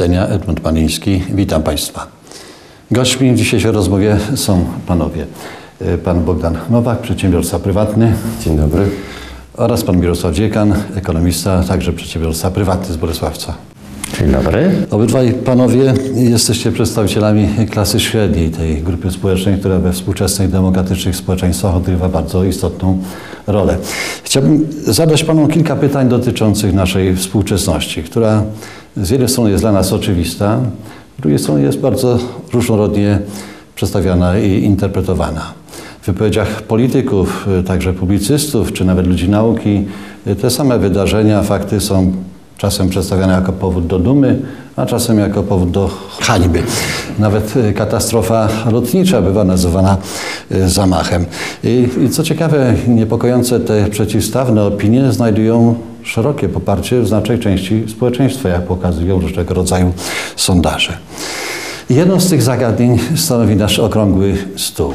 widzenia, Edmund Paniński. Witam Państwa. Gośćmi w dzisiejszej rozmowie są panowie. E, Pan Bogdan Nowak, przedsiębiorca prywatny Dzień dobry. oraz pan Mirosław Dziekan, ekonomista, także przedsiębiorca prywatny z Bolesławca. Dzień dobry. Obydwaj panowie jesteście przedstawicielami klasy średniej, tej grupy społecznej, która we współczesnych demokratycznych społeczeństwach odgrywa bardzo istotną rolę. Chciałbym zadać panom kilka pytań dotyczących naszej współczesności, która z jednej strony jest dla nas oczywista, z drugiej strony jest bardzo różnorodnie przedstawiana i interpretowana. W wypowiedziach polityków, także publicystów, czy nawet ludzi nauki, te same wydarzenia, fakty są czasem przedstawiane jako powód do dumy, a czasem jako powód do hańby. Nawet y, katastrofa lotnicza bywa nazywana y, zamachem. I, I co ciekawe, niepokojące te przeciwstawne opinie znajdują szerokie poparcie w znacznej części społeczeństwa, jak pokazują różnego rodzaju sondaże. Jedno z tych zagadnień stanowi nasz okrągły stół,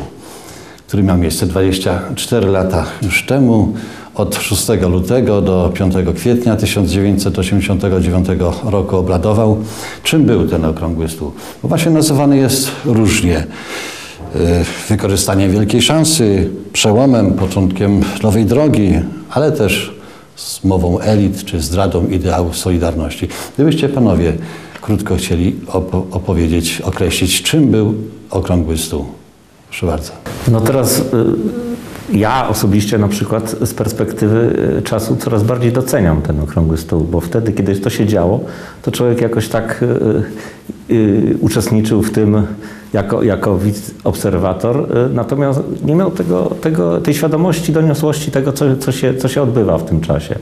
który miał miejsce 24 lata już temu, od 6 lutego do 5 kwietnia 1989 roku obradował. Czym był ten okrągły stół? Bo właśnie nazywany jest różnie. Wykorzystaniem wielkiej szansy, przełomem, początkiem nowej drogi, ale też z mową elit czy zdradą ideału Solidarności. Gdybyście panowie krótko chcieli opo opowiedzieć, określić, czym był okrągły stół. Proszę bardzo. No teraz y, ja osobiście na przykład z perspektywy y, czasu coraz bardziej doceniam ten okrągły stół, bo wtedy, kiedy to się działo, to człowiek jakoś tak y, uczestniczył w tym jako, jako obserwator, y, natomiast nie miał tego, tego, tej świadomości, doniosłości tego, co, co, się, co się odbywa w tym czasie.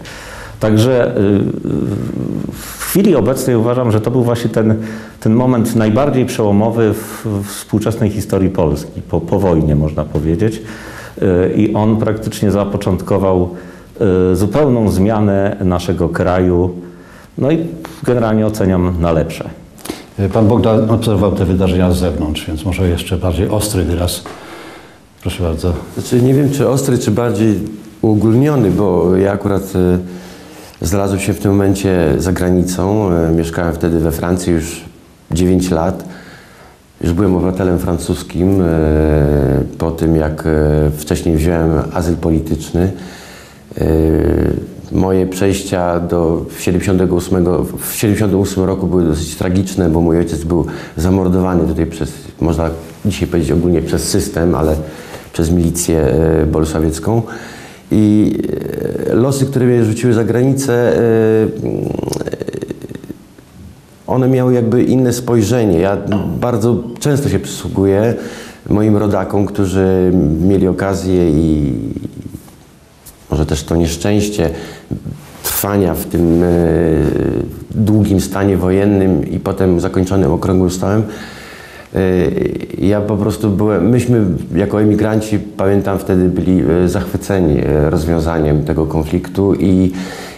Także y, w chwili obecnej uważam, że to był właśnie ten, ten moment najbardziej przełomowy w, w współczesnej historii Polski, po, po wojnie można powiedzieć. Y, I on praktycznie zapoczątkował y, zupełną zmianę naszego kraju. No i generalnie oceniam na lepsze. Pan Bogdan obserwował te wydarzenia z zewnątrz, więc może jeszcze bardziej ostry wyraz. Proszę bardzo. Znaczy nie wiem, czy ostry, czy bardziej uogólniony, bo ja akurat e, znalazłem się w tym momencie za granicą. E, mieszkałem wtedy we Francji już 9 lat. Już byłem obywatelem francuskim e, po tym, jak e, wcześniej wziąłem azyl polityczny. Moje przejścia do 78, w 78 roku były dosyć tragiczne, bo mój ojciec był zamordowany tutaj przez, można dzisiaj powiedzieć ogólnie przez system, ale przez milicję e, bolesławiecką. I e, losy, które mnie rzuciły za granicę, e, one miały jakby inne spojrzenie. Ja bardzo często się przysługuję moim rodakom, którzy mieli okazję i może też to nieszczęście trwania w tym e, długim stanie wojennym i potem zakończonym okrągłym stołem. E, Ja po prostu byłem, myśmy jako emigranci, pamiętam wtedy byli e, zachwyceni rozwiązaniem tego konfliktu i,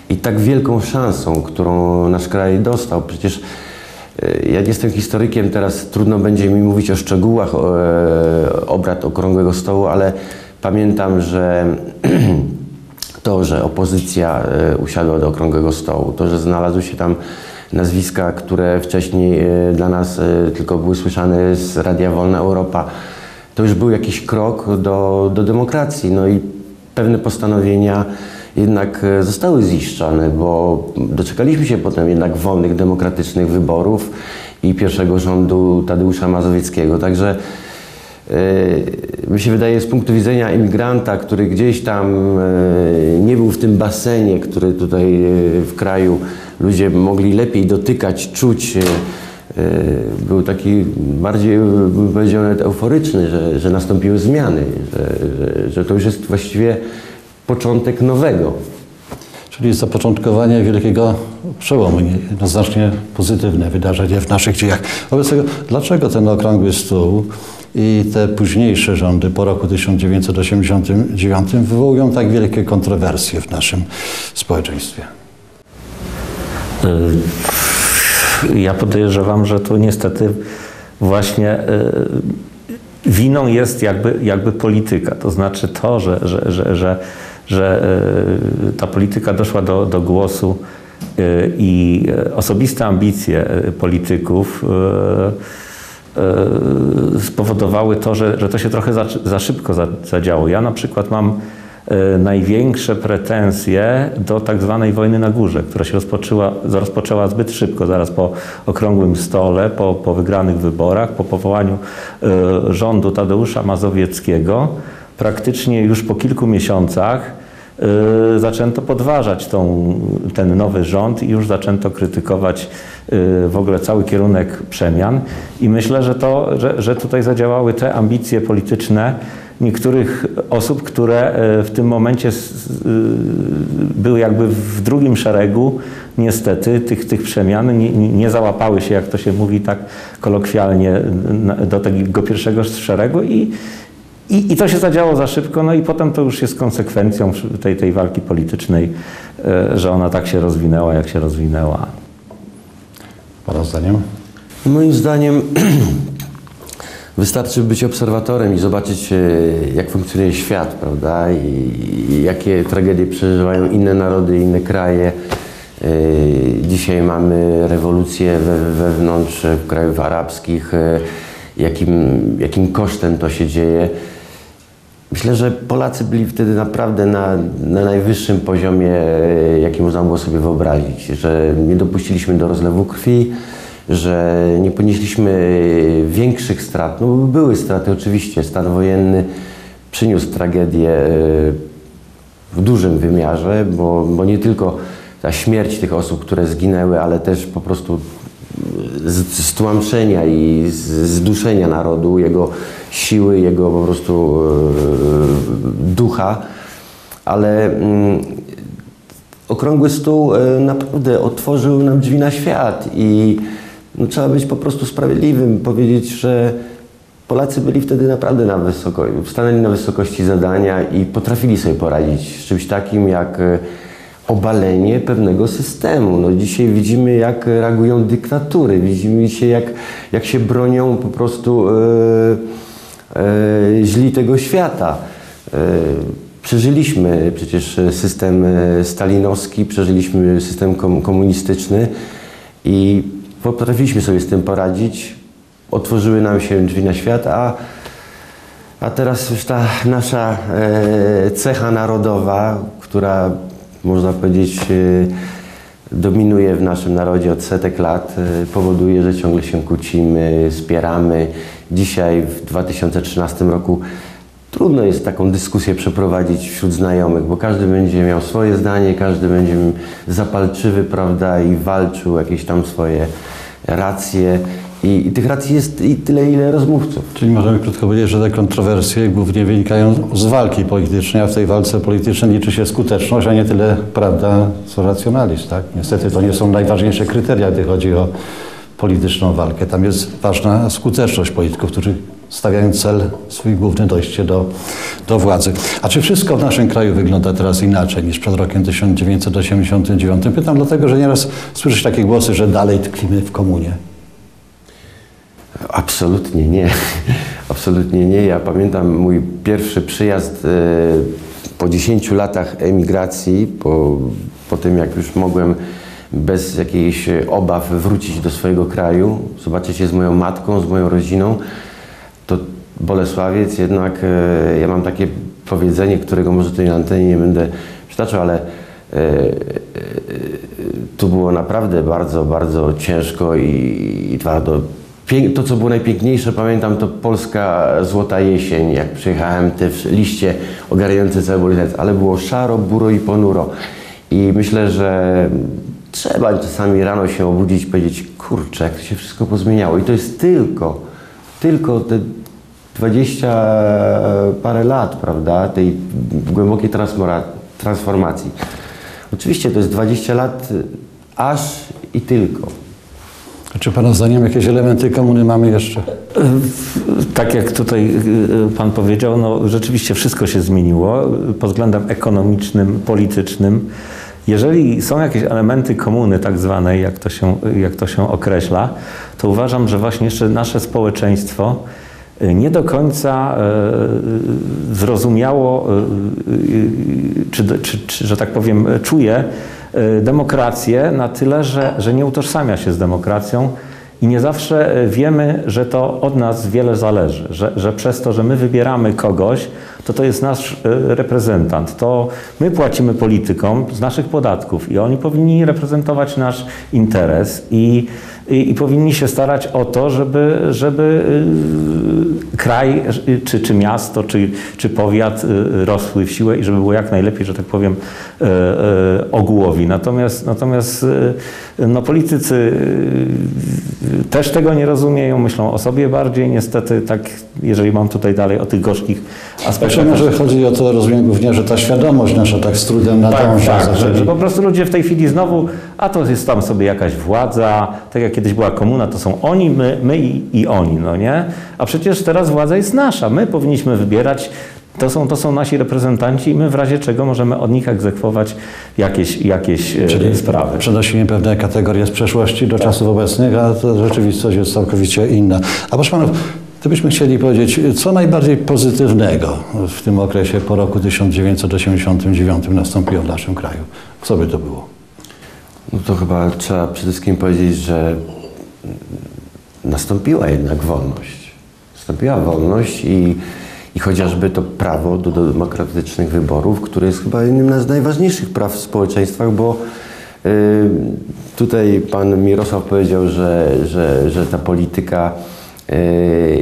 i tak wielką szansą, którą nasz kraj dostał. Przecież ja nie jestem historykiem, teraz trudno będzie mi mówić o szczegółach obrad Okrągłego Stołu, ale pamiętam, że to, że opozycja e, usiadła do Okrągłego Stołu, to, że znalazły się tam nazwiska, które wcześniej e, dla nas e, tylko były słyszane z Radia Wolna Europa, to już był jakiś krok do, do demokracji. No i pewne postanowienia jednak zostały ziszczone, bo doczekaliśmy się potem jednak wolnych, demokratycznych wyborów i pierwszego rządu Tadeusza Mazowieckiego. Także mi się wydaje, z punktu widzenia imigranta, który gdzieś tam e, nie był w tym basenie, który tutaj e, w kraju ludzie mogli lepiej dotykać, czuć, e, e, był taki bardziej, bym powiedział, nawet euforyczny, że, że nastąpiły zmiany, że, że, że to już jest właściwie początek nowego. Czyli zapoczątkowanie wielkiego przełomu, nie- jednoznacznie pozytywne wydarzenie w naszych dziejach. Wobec tego, dlaczego ten okrągły stół i te późniejsze rządy po roku 1989 wywołują tak wielkie kontrowersje w naszym społeczeństwie? Y, Ja podejrzewam, że tu niestety właśnie y, winą jest jakby, jakby polityka. To znaczy to, że, że, że, że, że y, ta polityka doszła do, do głosu i osobiste ambicje polityków spowodowały to, że, że to się trochę za, za szybko za, zadziało. Ja na przykład mam y, największe pretensje do tak zwanej wojny na górze, która się rozpoczęła, rozpoczęła zbyt szybko, zaraz po okrągłym stole, po, po wygranych wyborach, po powołaniu y, rządu Tadeusza Mazowieckiego. Praktycznie już po kilku miesiącach zaczęto podważać tą, ten nowy rząd i już zaczęto krytykować w ogóle cały kierunek przemian. I myślę, że, to, że, że tutaj zadziałały te ambicje polityczne niektórych osób, które y, w tym momencie y, były jakby w drugim szeregu niestety tych, tych przemian, nie, nie załapały się, jak to się mówi tak kolokwialnie, do tego pierwszego szeregu i, i, I to się zadziało za szybko, no i potem to już jest konsekwencją tej, tej walki politycznej, że ona tak się rozwinęła, jak się rozwinęła. Pana zdaniem? Moim zdaniem wystarczy być obserwatorem i zobaczyć, e, jak funkcjonuje świat, prawda? I, jakie tragedie przeżywają inne narody, inne kraje. E, Dzisiaj mamy rewolucję we, wewnątrz krajów arabskich, e, jakim, jakim kosztem to się dzieje. Myślę, że Polacy byli wtedy naprawdę na, na najwyższym poziomie, e, jaki można było sobie wyobrazić, że nie dopuściliśmy do rozlewu krwi, że nie ponieśliśmy większych strat. No, były straty oczywiście, stan wojenny przyniósł tragedię e, w dużym wymiarze, bo, bo nie tylko ta śmierć tych osób, które zginęły, ale też po prostu stłamszenia i zduszenia narodu, jego siły, jego po prostu e, ducha, ale mm, okrągły stół e, naprawdę otworzył nam drzwi na świat i no, trzeba być po prostu sprawiedliwym, powiedzieć, że Polacy byli wtedy naprawdę na wysoko, stanęli na wysokości zadania i potrafili sobie poradzić z czymś takim jak e, obalenie pewnego systemu. No, dzisiaj widzimy, jak reagują dyktatury, widzimy się, jak, jak się bronią po prostu e, e, źli tego świata. E, Przeżyliśmy przecież system stalinowski, przeżyliśmy system kom- komunistyczny i potrafiliśmy sobie z tym poradzić. Otworzyły nam się drzwi na świat, a, a teraz już ta nasza cecha narodowa, która można powiedzieć e, dominuje w naszym narodzie od setek lat, e, powoduje, że ciągle się kłócimy, spieramy. Dzisiaj w 2013 roku trudno jest taką dyskusję przeprowadzić wśród znajomych, bo każdy będzie miał swoje zdanie, każdy będzie zapalczywy, prawda, i walczył jakieś tam swoje racje. I, I tych racji jest i tyle, ile rozmówców. Czyli możemy krótko powiedzieć, że te kontrowersje głównie wynikają z walki politycznej, a w tej walce politycznej liczy się skuteczność, a nie tyle prawda, co racjonalizm. Tak? Niestety to nie są najważniejsze kryteria, gdy chodzi o polityczną walkę. Tam jest ważna skuteczność polityków, którzy stawiają cel swój główny dojście do, do władzy. A czy wszystko w naszym kraju wygląda teraz inaczej niż przed rokiem 1989? Pytam dlatego, że nieraz słyszę takie głosy, że dalej tkwimy w komunie. Absolutnie nie. Absolutnie nie. Ja pamiętam mój pierwszy przyjazd e, po 10 latach emigracji, po, po tym jak już mogłem bez jakichś obaw wrócić do swojego kraju, zobaczyć się z moją matką, z moją rodziną, to Bolesławiec jednak, e, ja mam takie powiedzenie, którego może tutaj na antenie nie będę przytaczał, ale e, e, tu było naprawdę bardzo, bardzo ciężko i, i pię- to, co było najpiękniejsze, pamiętam, to polska złota jesień, jak przyjechałem, te liście ogarniające cały Bolesławiec, ale było szaro, buro i ponuro. I myślę, że trzeba czasami rano się obudzić i powiedzieć, kurczę, jak to się wszystko pozmieniało. I to jest tylko, tylko te 20 parę lat, prawda, tej głębokiej transformacji. Oczywiście to jest 20 lat y, aż i tylko. Czy Pana zdaniem jakieś elementy komuny mamy jeszcze? Tak jak tutaj y, Pan powiedział, no rzeczywiście wszystko się zmieniło y, pod względem ekonomicznym, politycznym. Jeżeli są jakieś elementy komuny tak zwanej, jak to się, jak to się określa, to uważam, że właśnie jeszcze nasze społeczeństwo y, nie do końca y, zrozumiało, y, y, czy, czy, czy że tak powiem, czuje, y, demokrację na tyle, że, że nie utożsamia się z demokracją i nie zawsze y, wiemy, że to od nas wiele zależy, że, że przez to, że my wybieramy kogoś, to to jest nasz y, reprezentant. To my płacimy politykom z naszych podatków i oni powinni reprezentować nasz interes i, i, i powinni się starać o to, żeby, żeby y, kraj, czy, czy miasto, czy, czy powiat y, rosły w siłę i żeby było jak najlepiej, że tak powiem, y, ogółowi. Natomiast, natomiast no, politycy też tego nie rozumieją, myślą o sobie bardziej. Niestety, tak, jeżeli mam tutaj dalej o tych gorzkich aspektach. Znaczy może chodzi o to, rozumiem głównie, że ta świadomość nasza tak z trudem Tak, nadąża. tak, że, zaczęli- że po prostu ludzie w tej chwili znowu, a to jest tam sobie jakaś władza, tak jak kiedyś była komuna, to są oni, my, my i, i oni, no nie? A przecież teraz władza jest nasza, my powinniśmy wybierać, to są, to są nasi reprezentanci i my w razie czego możemy od nich egzekwować jakieś, jakieś Czyli sprawy. Przenosimy pewne kategorie z przeszłości do czasów obecnych, a to rzeczywistość jest całkowicie inna. A proszę panów, gdybyśmy chcieli powiedzieć, co najbardziej pozytywnego w tym okresie po roku 1989 nastąpiło w naszym kraju? Co by to było? No to chyba trzeba przede wszystkim powiedzieć, że nastąpiła jednak wolność. Nastąpiła wolność i, i chociażby to prawo do, demokratycznych wyborów, które jest chyba jednym z najważniejszych praw w społeczeństwach, bo y, tutaj pan Mirosław powiedział, że, że, że ta polityka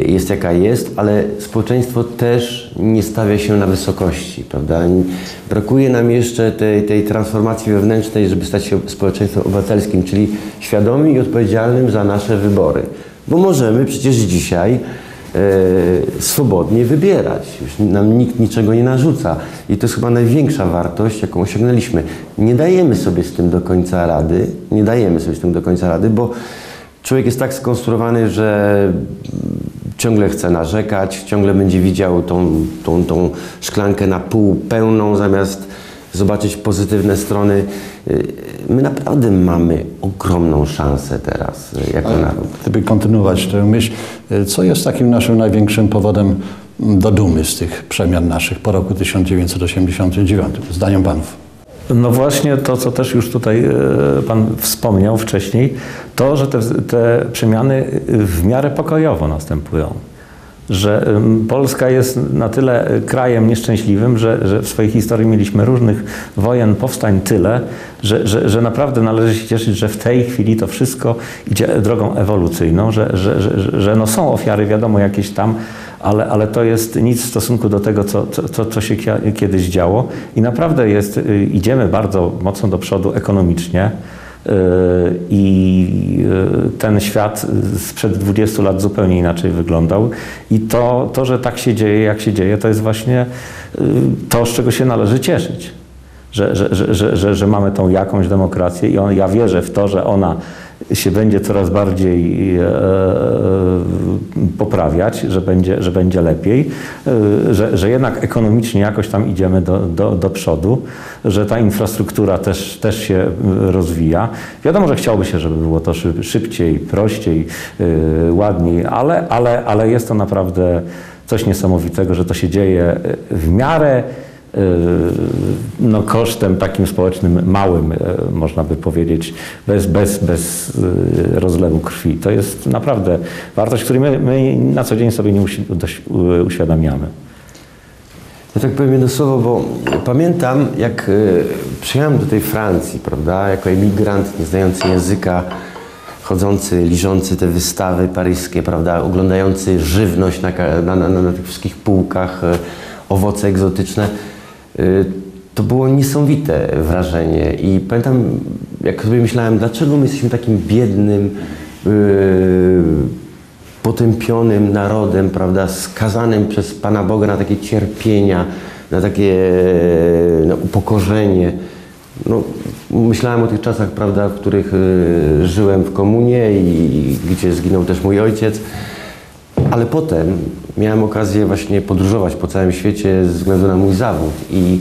jest jaka jest, ale społeczeństwo też nie stawia się na wysokości, prawda? Brakuje nam jeszcze tej, tej transformacji wewnętrznej, żeby stać się społeczeństwem obywatelskim, czyli świadomym i odpowiedzialnym za nasze wybory. Bo możemy przecież dzisiaj e, swobodnie wybierać. Już nam nikt niczego nie narzuca. I to jest chyba największa wartość, jaką osiągnęliśmy. Nie dajemy sobie z tym do końca rady, nie dajemy sobie z tym do końca rady, bo człowiek jest tak skonstruowany, że ciągle chce narzekać, ciągle będzie widział tą, tą, tą szklankę na pół pełną, zamiast zobaczyć pozytywne strony. My naprawdę mamy ogromną szansę teraz jako naród. Gdyby kontynuować tę myśl, co jest takim naszym największym powodem do dumy z tych przemian naszych po roku 1989, zdaniem panów? No właśnie to, co też już tutaj e, Pan wspomniał wcześniej, to, że te, te przemiany w miarę pokojowo następują. Że Polska jest na tyle krajem nieszczęśliwym, że, że w swojej historii mieliśmy różnych wojen, powstań tyle, że, że, że naprawdę należy się cieszyć, że w tej chwili to wszystko idzie drogą ewolucyjną, że, że, że, że no są ofiary, wiadomo, jakieś tam, ale, ale to jest nic w stosunku do tego, co, co, co, się kiedyś działo. I naprawdę jest, y, idziemy bardzo mocno do przodu ekonomicznie. Y, I y, ten świat sprzed 20 lat zupełnie inaczej wyglądał. I to, to, że tak się dzieje, jak się dzieje, to jest właśnie y, to, z czego się należy cieszyć. Że, że, że, że, że, że mamy tą jakąś demokrację i on, ja wierzę w to, że ona się będzie coraz bardziej e, poprawiać, że będzie, że będzie lepiej, e, że, że jednak ekonomicznie jakoś tam idziemy do, do, do przodu, że ta infrastruktura też, też się e, rozwija. Wiadomo, że chciałoby się, żeby było to szyb, szybciej, prościej, e, ładniej, ale, ale, ale jest to naprawdę coś niesamowitego, że to się dzieje w miarę no, kosztem takim społecznym małym, e, można by powiedzieć, bez, bez, bez e, rozlewu krwi. To jest naprawdę wartość, której my, my na co dzień sobie nie uświadamiamy. Ja tak powiem jedno słowo, bo pamiętam, jak y, przyjechałem do tej Francji, prawda, jako emigrant, nie znający języka, chodzący, liżący te wystawy paryskie, prawda, oglądający żywność na, na, na, na tych wszystkich półkach, owoce egzotyczne. Y, to było niesamowite wrażenie i pamiętam, jak sobie myślałem, dlaczego my jesteśmy takim biednym, y, potępionym narodem, prawda, skazanym przez Pana Boga na takie cierpienia, na takie no, upokorzenie. No, myślałem o tych czasach, prawda, w których y, żyłem w komunie i gdzie zginął też mój ojciec. Ale potem miałem okazję właśnie podróżować po całym świecie ze względu na mój zawód i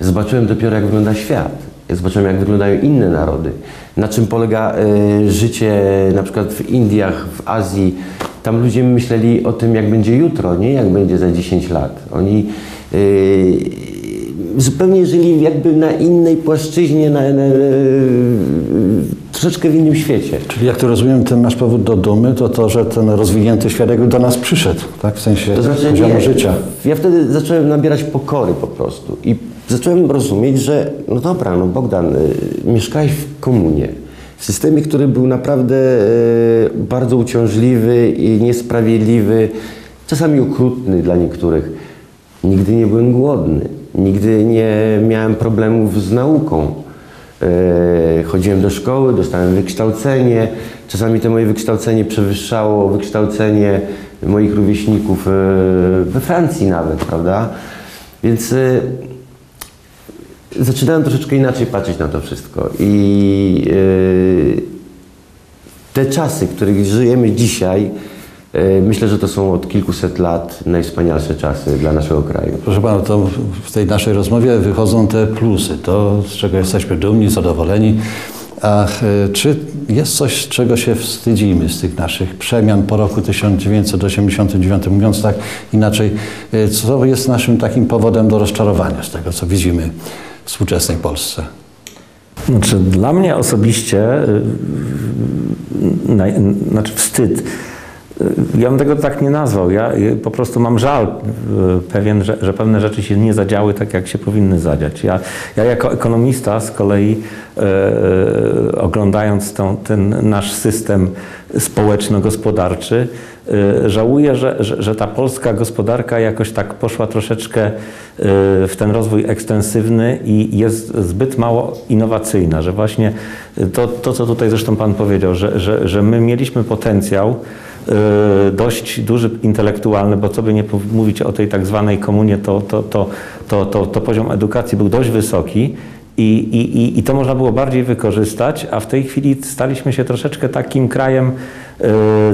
zobaczyłem dopiero, jak wygląda świat. Zobaczyłem, jak wyglądają inne narody. Na czym polega y, życie na przykład w Indiach, w Azji. Tam ludzie myśleli o tym, jak będzie jutro, nie jak będzie za 10 lat. Oni y, zupełnie żyli jakby na innej płaszczyźnie, na, na, na, troszeczkę w innym świecie. Czyli jak to rozumiem, ten nasz powód do dumy to to, że ten rozwinięty świat jakby do nas przyszedł, tak? W sensie To znaczy, poziomu nie, życia. ja wtedy zacząłem nabierać pokory po prostu i zacząłem rozumieć, że no dobra, no Bogdan, y, mieszkałeś w komunie, w systemie, który był naprawdę y, bardzo uciążliwy i niesprawiedliwy, czasami okrutny dla niektórych. Nigdy nie byłem głodny, nigdy nie miałem problemów z nauką. E, Chodziłem do szkoły, dostałem wykształcenie. Czasami to moje wykształcenie przewyższało wykształcenie moich rówieśników e, we Francji nawet, prawda? Więc e, zaczynałem troszeczkę inaczej patrzeć na to wszystko. I te czasy, w których żyjemy dzisiaj, myślę, że to są od kilkuset lat najwspanialsze czasy dla naszego kraju. Proszę pana, to w tej naszej rozmowie wychodzą te plusy, to z czego jesteśmy dumni, zadowoleni. A e, czy jest coś, z czego się wstydzimy z tych naszych przemian po roku 1989, mówiąc tak inaczej, e, co jest naszym takim powodem do rozczarowania z tego, co widzimy w współczesnej Polsce? Znaczy, dla mnie osobiście, y, y, naj, znaczy wstyd. Y, Ja bym tego tak nie nazwał. Ja y, po prostu mam żal y, pewien, że, że pewne rzeczy się nie zadziały tak, jak się powinny zadziać. Ja, ja jako ekonomista z kolei e, oglądając tą, ten nasz system społeczno-gospodarczy, e, żałuję, że, że, że ta polska gospodarka jakoś tak poszła troszeczkę w ten rozwój ekstensywny i jest zbyt mało innowacyjna, że właśnie to, to co tutaj zresztą Pan powiedział, że, że, że my mieliśmy potencjał dość duży intelektualny, bo co by nie mówić o tej tak zwanej komunie, to, to, to, to, to, to poziom edukacji był dość wysoki. I, i, i- to można było bardziej wykorzystać, a w tej chwili staliśmy się troszeczkę takim krajem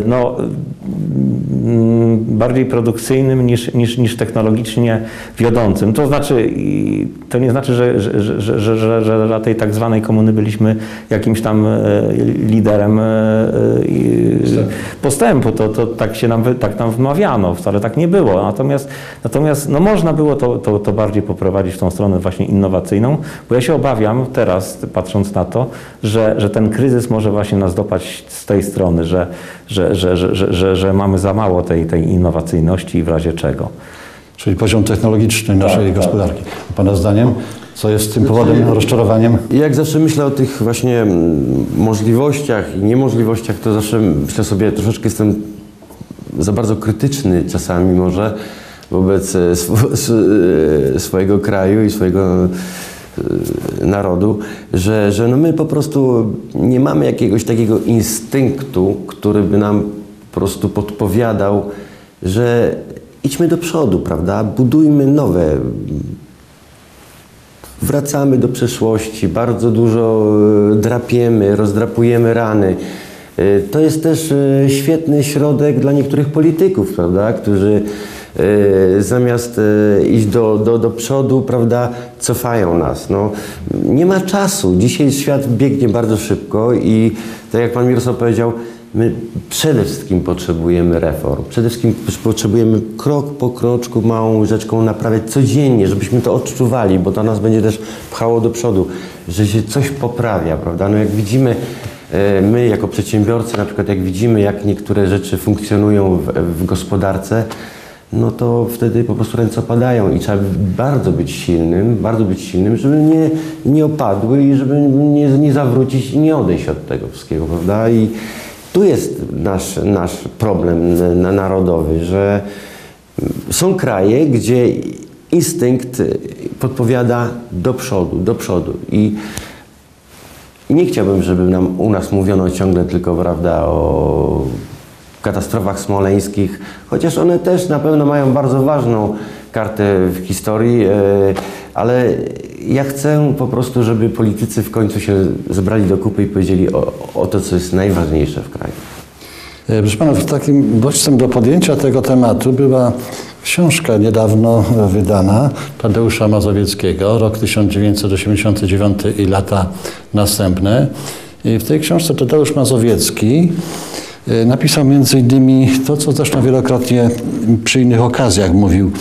no, mm, bardziej produkcyjnym niż, niż, niż technologicznie wiodącym. To znaczy, to nie znaczy, że, że, że, że, że, dla tej tak zwanej komuny byliśmy jakimś tam e, liderem e, postępu. To, to tak się nam, tak nam wmawiano, wcale tak nie było. Natomiast, natomiast no, można było to, to, to bardziej poprowadzić w tą stronę właśnie innowacyjną, bo ja się obawiam teraz, patrząc na to, że, że ten kryzys może właśnie nas dopaść z tej strony, że, że, że, że, że, że, mamy za mało tej, tej innowacyjności i w razie czego. Czyli poziom technologiczny naszej tak. gospodarki. A Pana zdaniem, co jest tym powodem, rozczarowaniem? Jak zawsze myślę o tych właśnie mm, możliwościach i niemożliwościach, to zawsze myślę sobie, troszeczkę jestem za bardzo krytyczny czasami może wobec e, e, swojego kraju i swojego narodu, że, że no my po prostu nie mamy jakiegoś takiego instynktu, który by nam po prostu podpowiadał, że idźmy do przodu, prawda? Budujmy nowe Wracamy do przeszłości, bardzo dużo e, drapiemy, rozdrapujemy rany. E, To jest też świetny środek dla niektórych polityków, prawda, którzy zamiast e, iść do, do, do przodu, prawda, cofają nas. No, nie ma czasu. Dzisiaj świat biegnie bardzo szybko i tak jak pan Mirosław powiedział, My przede wszystkim potrzebujemy reform. Przede wszystkim potrzebujemy krok po kroczku, małą rzeczką naprawiać codziennie, żebyśmy to odczuwali, bo to nas będzie też pchało do przodu, że się coś poprawia, prawda? No jak widzimy, e, my jako przedsiębiorcy, na przykład jak widzimy, jak niektóre rzeczy funkcjonują w, w gospodarce, no to wtedy po prostu ręce opadają i trzeba bardzo być silnym, bardzo być silnym, żeby nie, nie opadły i żeby nie, nie zawrócić i nie odejść od tego wszystkiego, prawda? I tu jest nasz, nasz problem na, narodowy, że są kraje, gdzie instynkt podpowiada do przodu, do przodu i i nie chciałbym, żeby nam u nas mówiono ciągle tylko, prawda, o katastrofach smoleńskich, chociaż one też na pewno mają bardzo ważną kartę w historii, e, ale ja chcę po prostu, żeby politycy w końcu się zebrali do kupy i powiedzieli o, o to, co jest najważniejsze w kraju. E, Proszę Pana, takim bodźcem do podjęcia tego tematu była książka niedawno wydana Tadeusza Mazowieckiego, rok 1989 i lata następne. I w tej książce Tadeusz Mazowiecki napisał między innymi to, co zresztą wielokrotnie przy innych okazjach mówił.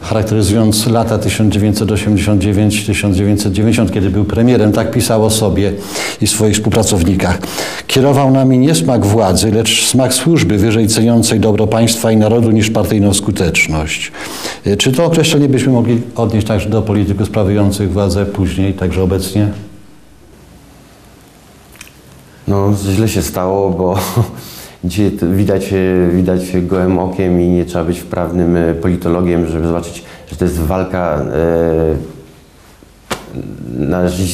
charakteryzując lata 1989-1990, kiedy był premierem, tak pisał o sobie i swoich współpracownikach. Kierował nami nie smak władzy, lecz smak służby wyżej ceniącej dobro państwa i narodu niż partyjną skuteczność. Y, Czy to określenie byśmy mogli odnieść także do polityków sprawujących władzę później, także obecnie? No, źle się stało, bo dzisiaj widać, e, widać gołym okiem i nie trzeba być wprawnym e, politologiem, żeby zobaczyć, że to jest walka e,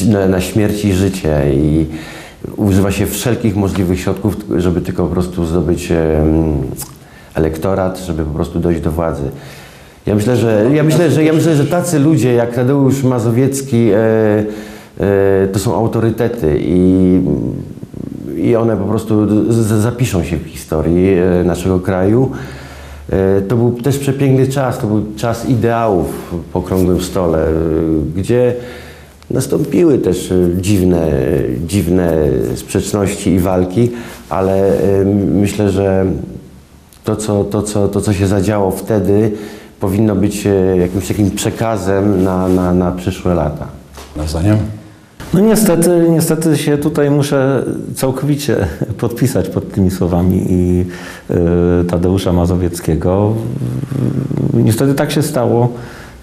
na, na, śmierć i życie i używa się wszelkich możliwych środków, żeby tylko po prostu zdobyć elektorat, żeby po prostu dojść do władzy. Ja myślę, że, ja myślę, że, ja myślę, że tacy ludzie jak Tadeusz Mazowiecki to są autorytety i, i one po prostu zapiszą się w historii e, naszego kraju. E, To był też przepiękny czas, to był czas ideałów po okrągłym stole, e, gdzie nastąpiły też dziwne, dziwne sprzeczności i walki, ale myślę, że to co, to, co, to, co się zadziało wtedy, powinno być jakimś takim przekazem na, na, na przyszłe lata. Na zdaniem? No niestety, niestety się tutaj muszę całkowicie podpisać pod tymi słowami i y, Tadeusza Mazowieckiego. Niestety tak się stało,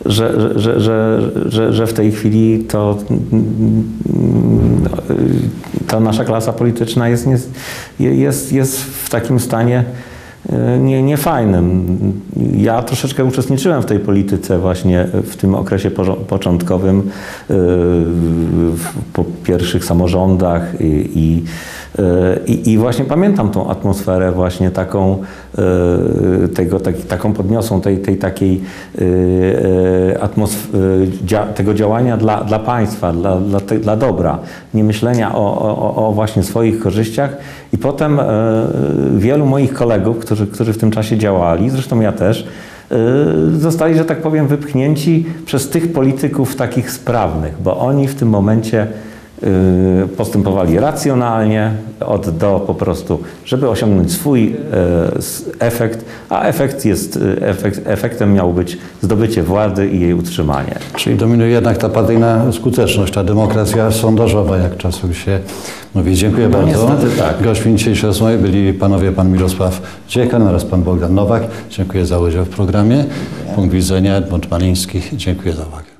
że, że, że, że, w tej chwili to y, ta nasza klasa polityczna jest, jest, jest w takim stanie nie, niefajnym. Ja troszeczkę uczestniczyłem w tej polityce właśnie w tym okresie początkowym, w, po pierwszych samorządach i, y, i, i właśnie pamiętam tą atmosferę właśnie taką, tego, taki, taką podniosą tej, tej takiej tego działania dla, dla państwa, dla, dla, dla dobra, nie myślenia o, o, o właśnie swoich korzyściach i potem e, wielu moich kolegów, którzy, którzy w tym czasie działali, zresztą ja też, e, zostali, że tak powiem, wypchnięci przez tych polityków takich sprawnych, bo oni w tym momencie postępowali racjonalnie od do po prostu, żeby osiągnąć swój s- efekt, a efekt jest, e, efekt, efektem miało być zdobycie władzy i jej utrzymanie. Czyli dominuje jednak ta partyjna skuteczność, ta demokracja sondażowa, jak czasem się mówi. Dziękuję bardzo. niestety tak. Gośćmi dzisiejszej rozmowy byli panowie pan Mirosław Dziekan oraz pan Bogdan Nowak. Dziękuję za udział w programie. Punkt widzenia Edmund Maliński. Dziękuję za uwagę.